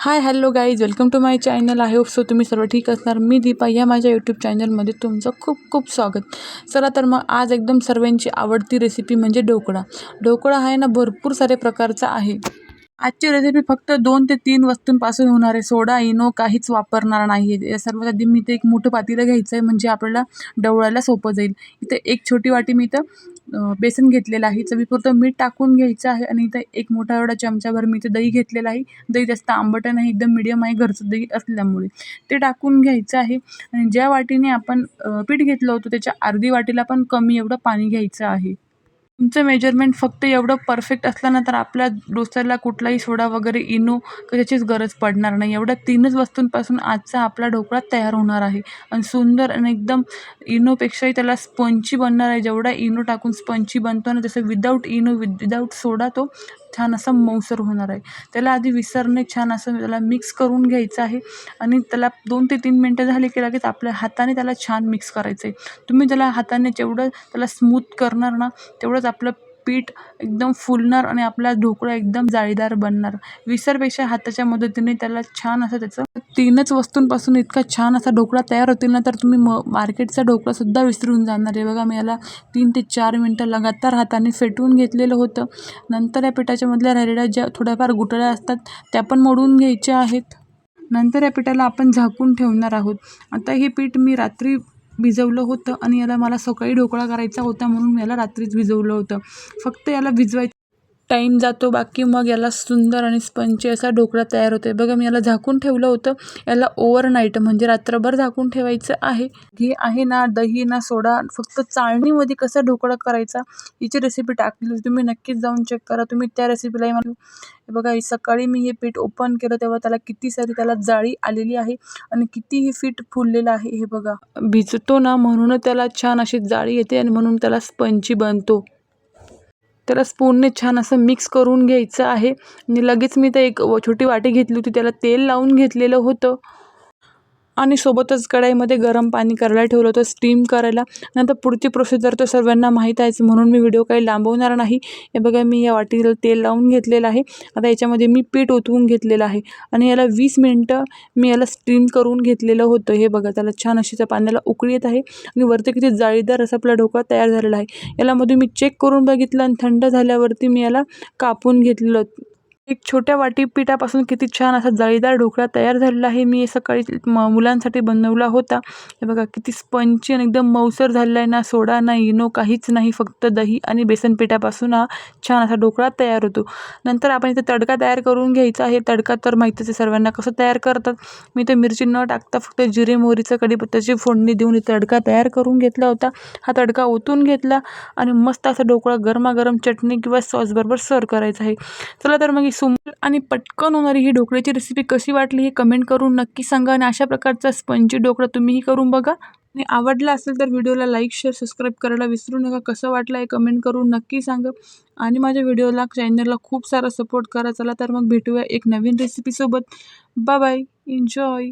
Hi hello guys welcome to my channel. आहे so तुम्ही सर्व ठीक असणार. मी दीपा या माझ्या यूट्यूब चॅनलमध्ये तुमचं खूप खूप स्वागत. चला तर मग आज एकदम सर्वांची आवडती रेसिपी म्हणजे ढोकळा. ढोकळा आहे ना भरपूर सारे प्रकारचा आहे. आजची रेसिपी फक्त दोन ते तीन वस्तूंपासून होणार आहे. सोडा इनो काहीच वापरणार नाही. आहे या सर्वात आधी मी इथे एक मोठं पातीलं घ्यायचं आहे म्हणजे आपल्याला डवळायला सोपं जाईल. इथे एक छोटी वाटी मी इथं बेसन घेतलेलं आहे. चवीपुरतं मीठ टाकून घ्यायचं आहे. आणि इथं एक मोठा एवढा चमचाभर मी इथे दही घेतलेलं आहे. दही जास्त आंबट नाही. एकदम मिडियम आहे. घरचं दही असल्यामुळे. ते टाकून घ्यायचं आहे. आणि ज्या वाटीने आपण पीठ घेतलं होतं त्याच्या अर्धी वाटीला पण कमी एवढं पाणी घ्यायचं आहे. तुमचं मेजरमेंट फक्त एवढं परफेक्ट असलं ना तर आपल्या डोस्याला कुठलाही सोडा वगैरे इनो कशाचीच गरज पडणार नाही. एवढ्या तीनच वस्तूंपासून आजचा आपला ढोकळा तयार होणार आहे. आणि सुंदर आणि एकदम इनोपेक्षाही त्याला स्पंची बनणार आहे. जेवढा इनो टाकून स्पंची बनतो ना तसं without Eno with without soda तो छान असा मऊसर होणार आहे. त्याला आधी विसरणे छान असं त्याला मिक्स करून घ्यायचं आहे आणि त्याला दोन ते तीन मिनटं झाले की लगेच आपल्या हाताने त्याला छान मिक्स करायचं आहे तुम्ही त्याला हाताने जेवढं त्याला स्मूथ करणार ना तेवढंच आपलं पीठ एकदम फुलणार आणि आपला ढोकळा एकदम जाळीदार बनणार. विसरपेक्षा हाताच्या मदतीने त्याला छान असं त्याचं तीनच वस्तूंपासून इतका छान असा ढोकळा तयार होतील ना तर तुम्ही म मार्केटचा ढोकळासुद्धा विसरून जाणार आहे. बघा मी याला तीन ते चार मिनटं लगातार हाताने फेटवून घेतलेलं होतं. नंतर या पिठाच्या मधल्या राहिलेल्या ज्या थोड्याफार गुठळ्या असतात त्या पण मोडून घ्यायच्या आहेत. नंतर या पिठाला आपण झाकून ठेवणार आहोत. आता हे पीठ मी रात्री भिजवलं होतं आणि याला मला सकाळी ढोकळा करायचा होता म्हणून मी याला रात्रीच भिजवलं होतं. फक्त याला भिजवायचं टाईम जातो बाकी मग याला सुंदर आणि स्पंची असा ढोकळा तयार होतो बघा मी याला झाकून ठेवलं होतं. याला ओव्हरनाईट म्हणजे रात्रभर झाकून ठेवायचं आहे. घे आहे ना दही ना सोडा फक्त चाळणीमध्ये कसा ढोकळा करायचा हिची रेसिपी टाकली तुम्ही नक्कीच जाऊन चेक करा. तुम्ही त्या रेसिपीलाही मला बघा सकाळी मी हे पीठ ओपन केलं तेव्हा त्याला किती सारी त्याला जाळी आलेली आहे आणि किती हे पीठ फुललेलं आहे. हे बघा. भिजतो ना म्हणून त्याला छान अशी जाळी येते आणि म्हणून त्याला स्पंची बनतो. त्याला स्पूनने छान असं मिक्स करून घ्यायचं आहे. आणि लगेच मी ते एक व- छोटी वाटी घेतली होती त्याला तेल लावून घेतलेलं होतं. आणि सोबतच कढाईमध्ये गरम पाणी करायला ठेवलं होतं स्टीम करायला. नंतर पुढची प्रोसिजर तर सर्वांना माहीत आहेच म्हणून मी व्हिडिओ काही लांबवणार नाही. हे बघा मी या वाटीला तेल लावून घेतलेलं आहे. आता याच्यामध्ये मी पीठ ओतवून घेतलेलं आहे. आणि याला वीस मिनटं मी याला स्टीम करून घेतलेलं होतं. हे बघा त्याला छान अशी त्या पाण्याला उकळी येत आहे. आणि वरती किती जाळीदार असा आपला ढोकळा तयार झालेला आहे. याला मध्ये मी चेक करून बघितलं आणि थंड झाल्यावरती मी याला कापून घेतलं. एक छोट्या वाटी पिठापासून किती छान असा जाळीदार ढोकळा तयार झालेला आहे. मी सकाळी म मुलांसाठी बनवला होता. हे बघा किती स्पंची आणि एकदम मऊसर झालेला आहे ना. सोडा नाही नो काहीच नाही फक्त दही आणि बेसन पिठापासून हा छान असा ढोकळा तयार होतो. नंतर आपण इथे तडका तयार करून घ्यायचा आहे. तडका तर माहितीच आहे सर्वांना कसं तयार करतात. मी ते मिरची न टाकता फक्त जिरे मोहरीचं कढीपत्त्याची फोडणी देऊन इथे तडका तयार करून घेतला होता. हा तडका ओतून घेतला आणि मस्त असा ढोकळा गरमागरम चटणी किंवा सॉसबरोबर सर्व करायचा आहे. चला तर मग ही आणि पटकन होणारी ही ढोकळ्याची रेसिपी कशी वाटली हे कमेंट करून नक्की सांगा आणि अशा प्रकारचा स्पंजी ढोकळा तुम्हीही करून बघा. आणि आवडला असेल तर व्हिडिओला लाईक शेअर सबस्क्राईब करायला विसरू नका. कसं वाटलं हे कमेंट करून नक्की सांगा. आणि माझ्या व्हिडिओला चॅनलला खूप सारा सपोर्ट करा. चला तर मग भेटूया एक नवीन रेसिपीसोबत बाय बाय एन्जॉय